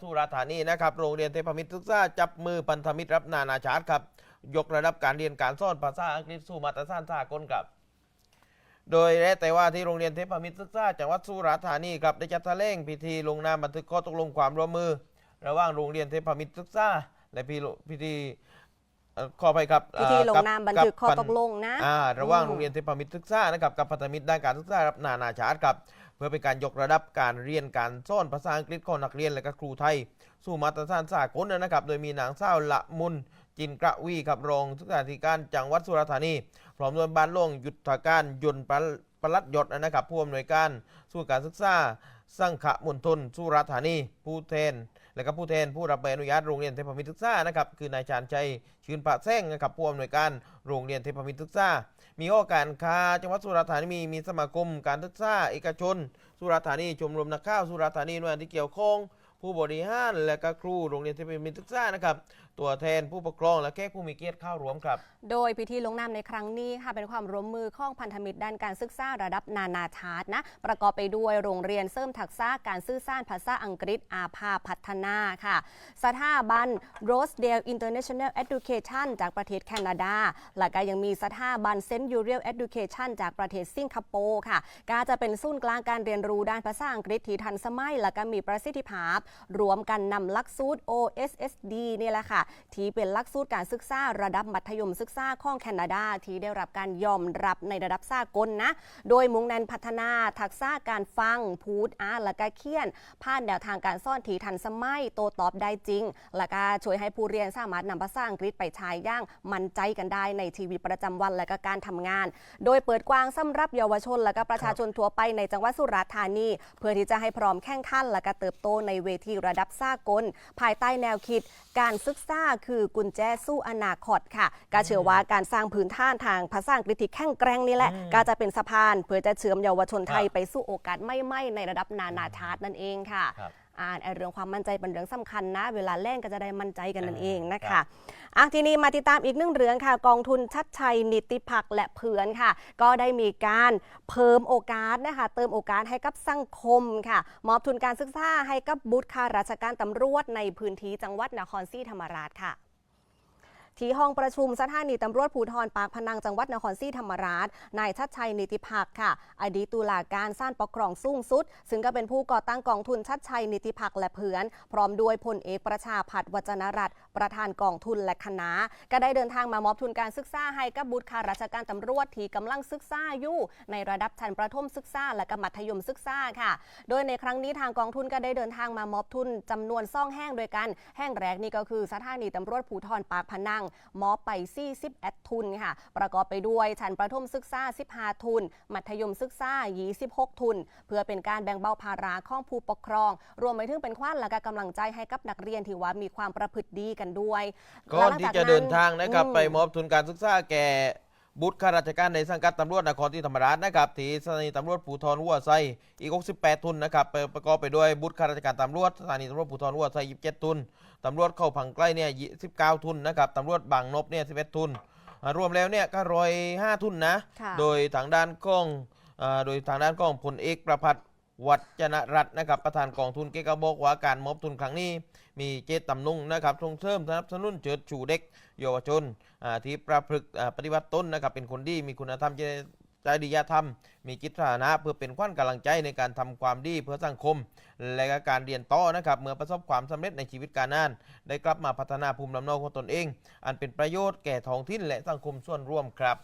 สุราษฎร์ธานีนะครับ โรงเรียนเทพมิตรศึกษาจับมือพันธมิตรรับนานาชาติครับ ยกระดับการเรียนการสอนภาษาอังกฤษสู่มาตรฐานสากลครับ โดยและแต่ว่าที่โรงเรียนเทพมิตรศึกษาจังหวัดสุราษฎร์ธานีครับได้จัดแถลงพิธีลงนามบันทึกข้อตกลงความร่วมมือ ระหว่างโรงเรียนเทพมิตรศึกษาและพิโลพิธีเอ่อขอไปครับพิธีลงกับนามบันทึกข้อพัตกลงนะอ่าระหว่างอืมโรงเรียนเทพมิตรศึกษานะครับกับพันธมิตรด้านการศึกษารับนานาชาติครับ เพื่อเป็นการยกระดับการเรียนการสอนภาษาอังกฤษของนักเรียนและก็ครูไทย สู่มาตรฐานสากลนะครับ โดยมีนางสาวละมุนจินกระวีครับรองศึกษาธิการจังหวัดสุราษฎร์ธานี พร้อมด้วยบ้านหลวงยุทธการยนต์ปลปลัดยศนะครับผู้อำนวยการสู่การศึกษาสังขมณฑลสุราษฎร์ธานี ผู้แทน และก็ผู้แทนผู้รับใบอนุญาตโรงเรียนเทพมิตรศึกษานะครับคือนายชาญชัยชื่นประแซงนะครับผู้อำนวยการโรงเรียนเทพมิตรศึกษา มีโอกาสค้าจังหวัดสุราษฎร์ธานีมีมีสมาคมการศึกษาเอกชน สุราษฎร์ธานีชมรมนักข่าวสุราษฎร์ธานีหน่วยงานที่เกี่ยวข้อง ผู้บริหารและก็ครูโรงเรียนเทพมิตรศึกษานะครับตัวแทนผู้ปกครองและแขกผู้มีเกียรติเข้าร่วมครับ โดยพิธีลงนามในครั้งนี้ค่ะเป็นความร่วมมือของพันธมิตรด้านการศึกษาระดับนานาชาตินะประกอบไปด้วยโรงเรียนเสริมทักษะการสื่อสารภาษาอังกฤษอาภาพัฒนาค่ะ สถาบัน Rosedale International Education จากประเทศแคนาดา และก็ยังมีสถาบัน St. Uriel Education จากประเทศสิงคโปร์ค่ะ ก็จะเป็นศูนย์กลางการเรียนรู้ด้านภาษาอังกฤษที่ทันสมัย และก็มีประสิทธิภาพรวมกันนำหลักสูตร OSSD นี่แหละค่ะ ที่เป็นหลักสูตรการศึกษาระดับมัธยมศึกษาของแคนาดา ที่ได้รับการยอมรับในระดับสากลนะ โดยมุ่งเน้นพัฒนาทักษะการฟัง พูดอ่านและก็เขียน ผ่านแนวทางการสอนที่ทันสมัยโตตอบได้จริง และก็ช่วยให้ผู้เรียนสามารถนำภาษาอังกฤษไปใช้ย่างมั่นใจกันได้ในชีวิตประจำวันและก็การทำงาน โดยเปิดกว้างสำหรับเยาวชนและก็ประชาชนทั่วไปในจังหวัดสุราษฎร์ธานี เพื่อที่จะให้พร้อมแข่งขันและก็เติบโตในเวทีระดับสากล ภายใต้แนวคิด การศึกษาคือกุญแจสู้อนาคตค่ะก็เชื่อว่าการสร้างพื้นฐานทางภาษาอังกฤษที่แข็งแกร่งนี่แหละอืมก็จะเป็นสะพาน เพื่อจะเชื่อมเยาวชนไทยครับไปสู่โอกาสไม่ไม่ในระดับนานาชาตินั่นเองค่ะครับ อ่านไอ้เรื่องความมั่นใจเป็นเรื่องสำคัญนะ เวลาเล่นก็จะได้มั่นใจกันนั่นอ่าเองนะครัคะบอะทีนี้มาติดตามอีกหนึ่งเรื่องค่ะ กองทุนชัดชัยนิติพักษ์และเพื่อนค่ะ ก็ได้มีการเพิ่มโอกาสนะคะเติมโอกาสให้กับสังคมค่ะมอบทุนการศึกษาให้กับบุตรข้าราชการตำรวจในพื้นที่จังหวัดนครศรีธรรมราชค่ะ ที่ห้องประชุมสถานีตำรวจภูธรปากพนังจังหวัดนครศรีธรรมราช นายชัดชัยนิติพักษ์ค่ะ อดีตตุลาการสร้างปกครองสูงสุด ซึ่งก็เป็นผู้ก่อตั้งกองทุนชัดชัยนิติพักษ์และเพื่อน พร้อมด้วยพลเอกประชาพัฒน์วจนรัตน์ ประธานกองทุนและคณะ ก็ได้เดินทางมามอบทุนการศึกษาให้กับบุตรข้าราชการตำรวจที่กำลังศึกษาอยู่ในระดับชั้นประถมศึกษาและก็มัธยมศึกษาค่ะ โดยในครั้งนี้ทางกองทุนก็ได้เดินทางมามอบทุนจำนวนซ่องแห้งโดยกัน แห้งแรกนี่ก็คือสถานีตำรวจภูธรปากพนังมอบไป 40แอดทุนค่ะ ประกอบไปด้วยชั้นประถมศึกษา 15 ทุน มัธยมศึกษา 26 ทุน เพื่อเป็นการแบ่งเบาภาระของผู้ปกครอง รวมไปถึงเป็นขวัญและก็กำลังใจให้กับนักเรียนที่ว่ามีความประพฤติดีกันด้วยก่อนที่จะเดินทางนะครับอืมไปมอบทุนการศึกษาแก่บุตรข้าราชการในสังกัดตำรวจนครศรีธรรมราชนะครับที่สถานีตำรวจภูธรหัวไซอีก 68 ทุนนะครับไปประกอบไปด้วยบุตรข้าราชการตำรวจสถานีตำรวจภูธรหัวไซ27 ทุนตำรวจเข้าผังใกล้เนี่ย19 ทุนนะครับตำรวจบางนบเนี่ย11 ทุนอ่ารวมแล้วเนี่ยก็ร้อยห้าทุนนะค่ะโดยทางด้านกองอ่าโดยทางด้านกองพลเอกประพัฒน์ วัจนรัตน์นะครับประธานกองทุนเกก็บอกว่าการมอบทุนครั้งนี้ มีเจตจำนงนะครับส่งเสริมสนับสนุนเจิดชูเด็กเยาวชนที่ประพฤติปฏิบัติตนนะครับเป็นคนดีมีคุณธรรมจจริยธรรม มีจิตสาธารณะเพื่อเป็นขวัญกำลังใจในการทำความดีเพื่อสังคม และการเรียนต่อนะครับเมื่อประสบความสำเร็จในชีวิตการงาน ได้กลับมาพัฒนาภูมิลำเนาของตนเอง อันเป็นประโยชน์แก่ท้องถิ่นและสังคมส่วนรวมครับ